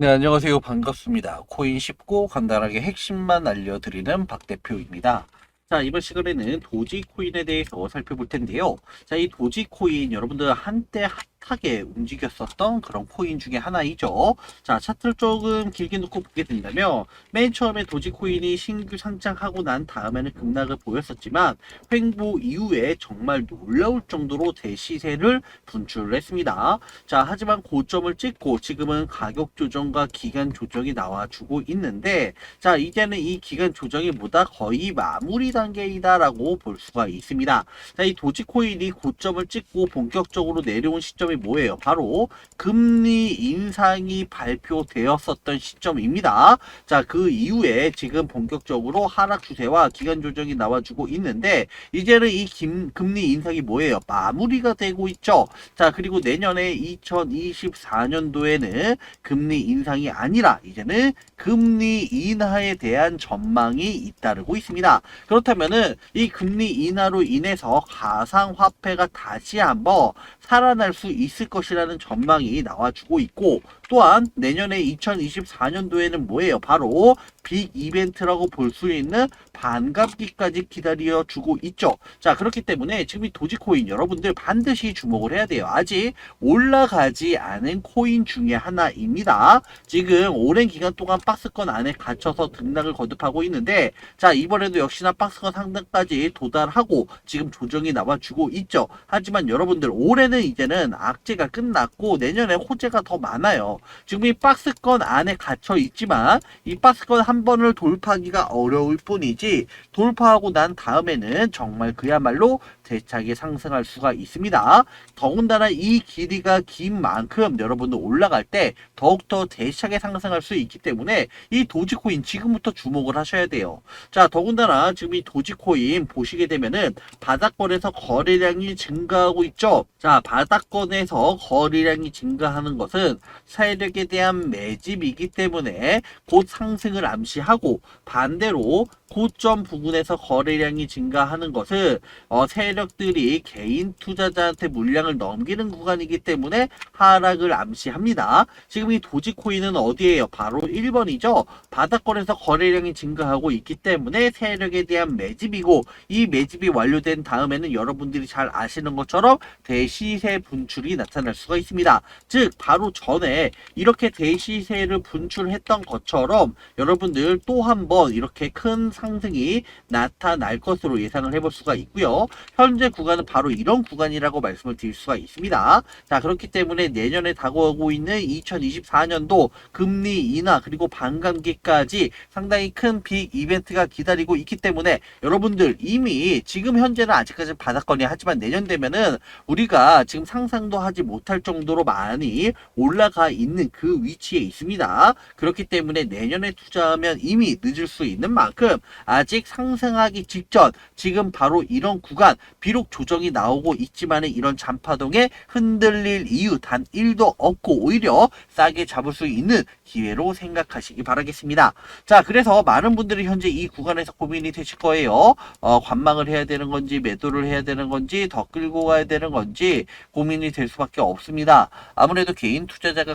네, 안녕하세요. 반갑습니다. 코인 쉽고 간단하게 핵심만 알려드리는 박 대표입니다. 자, 이번 시간에는 도지코인에 대해서 살펴볼 텐데요. 자, 이 도지코인 여러분들 한때 핫 하게 움직였었던 그런 코인 중에 하나이죠. 자, 차트를 조금 길게 놓고 보게 된다면 맨 처음에 도지코인이 신규 상장하고 난 다음에는 급락을 보였었지만 횡보 이후에 정말 놀라울 정도로 대시세를 분출을 했습니다. 자, 하지만 고점을 찍고 지금은 가격 조정과 기간 조정이 나와주고 있는데, 자, 이제는 이 기간 조정이 보다 거의 마무리 단계이다라고 볼 수가 있습니다. 자, 이 도지코인이 고점을 찍고 본격적으로 내려온 시점이 뭐예요? 바로 금리 인상이 발표되었었던 시점입니다. 자, 그 이후에 지금 본격적으로 하락 추세와 기간 조정이 나와주고 있는데, 이제는 이 김, 금리 인상이 뭐예요? 마무리가 되고 있죠. 자, 그리고 내년에 2024년도에는 금리 인상이 아니라 이제는 금리 인하에 대한 전망이 잇따르고 있습니다. 그렇다면은 이 금리 인하로 인해서 가상화폐가 다시 한번 살아날 수 있을 것이라는 전망이 나와주고 있고 또한 내년에 2024년도에는 뭐예요? 바로 빅 이벤트라고 볼 수 있는 반갑기까지 기다려 주고 있죠. 자, 그렇기 때문에 지금 이 도지코인 여러분들 반드시 주목을 해야 돼요. 아직 올라가지 않은 코인 중에 하나입니다. 지금 오랜 기간 동안 박스권 안에 갇혀서 등락을 거듭하고 있는데 자, 이번에도 역시나 박스권 상단까지 도달하고 지금 조정이 나와주고 있죠. 하지만 여러분들 올해는 이제는 악재가 끝났고 내년에 호재가 더 많아요. 지금 이 박스권 안에 갇혀 있지만 이 박스권 한 번을 돌파하기가 어려울 뿐이지 돌파하고 난 다음에는 정말 그야말로 대차게 상승할 수가 있습니다. 더군다나 이 길이가 긴 만큼 여러분들 올라갈 때 더욱더 대차게 상승할 수 있기 때문에 이 도지코인 지금부터 주목을 하셔야 돼요. 자, 더군다나 지금 이 도지코인 보시게 되면은 바닥권에서 거래량이 증가하고 있죠. 자, 바닥권에서 거래량이 증가하는 것은 세력에 대한 매집이기 때문에 곧 상승을 암시하고 반대로 고점 부근에서 거래량이 증가하는 것은 어, 세력들이 개인 투자자한테 물량을 넘기는 구간이기 때문에 하락을 암시합니다. 지금 이 도지코인은 어디에요? 바로 1번이죠. 바닥권에서 거래량이 증가하고 있기 때문에 세력에 대한 매집이고 이 매집이 완료된 다음에는 여러분들이 잘 아시는 것처럼 대시세 분출이 나타날 수가 있습니다. 즉 바로 전에 이렇게 대시세를 분출했던 것처럼 여러분들 또 한 번 이렇게 큰 상승이 나타날 것으로 예상을 해볼 수가 있고요. 현재 구간은 바로 이런 구간이라고 말씀을 드릴 수가 있습니다. 자 그렇기 때문에 내년에 다가오고 있는 2024년도 금리 인하 그리고 반감기까지 상당히 큰 빅 이벤트가 기다리고 있기 때문에 여러분들 이미 지금 현재는 아직까지 바닥권이 하지만 내년 되면은 우리가 지금 상상도 하지 못할 정도로 많이 올라가 있는 그 위치에 있습니다. 그렇기 때문에 내년에 투자하면 이미 늦을 수 있는 만큼 아직 상승하기 직전 지금 바로 이런 구간 비록 조정이 나오고 있지만 이런 잔파동에 흔들릴 이유 단 1도 없고 오히려 싸게 잡을 수 있는 기회로 생각하시기 바라겠습니다. 자 그래서 많은 분들이 현재 이 구간에서 고민이 되실 거예요. 어, 관망을 해야 되는 건지 매도를 해야 되는 건지 더 끌고 가야 되는 건지 고민이 될 수밖에 없습니다. 아무래도 개인 투자자가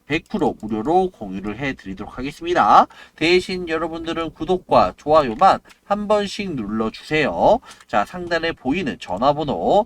100% 무료로 공유를 해 드리도록 하겠습니다. 대신 여러분들은 구독과 좋아요만 한 번씩 눌러주세요. 자, 상단에 보이는 전화번호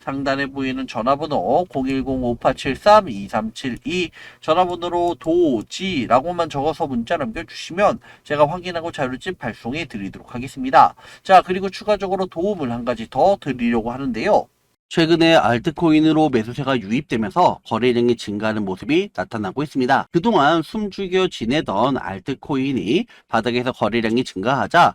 상단에 보이는 전화번호 010-5873-2372 전화번호로 도지라고만 적어서 문자 남겨주시면 제가 확인하고 자료집 발송해 드리도록 하겠습니다. 자 그리고 추가적으로 도움을 한 가지 더 드리려고 하는데요. 최근에 알트코인으로 매수세가 유입되면서 거래량이 증가하는 모습이 나타나고 있습니다. 그동안 숨죽여 지내던 알트코인이 바닥에서 거래량이 증가하자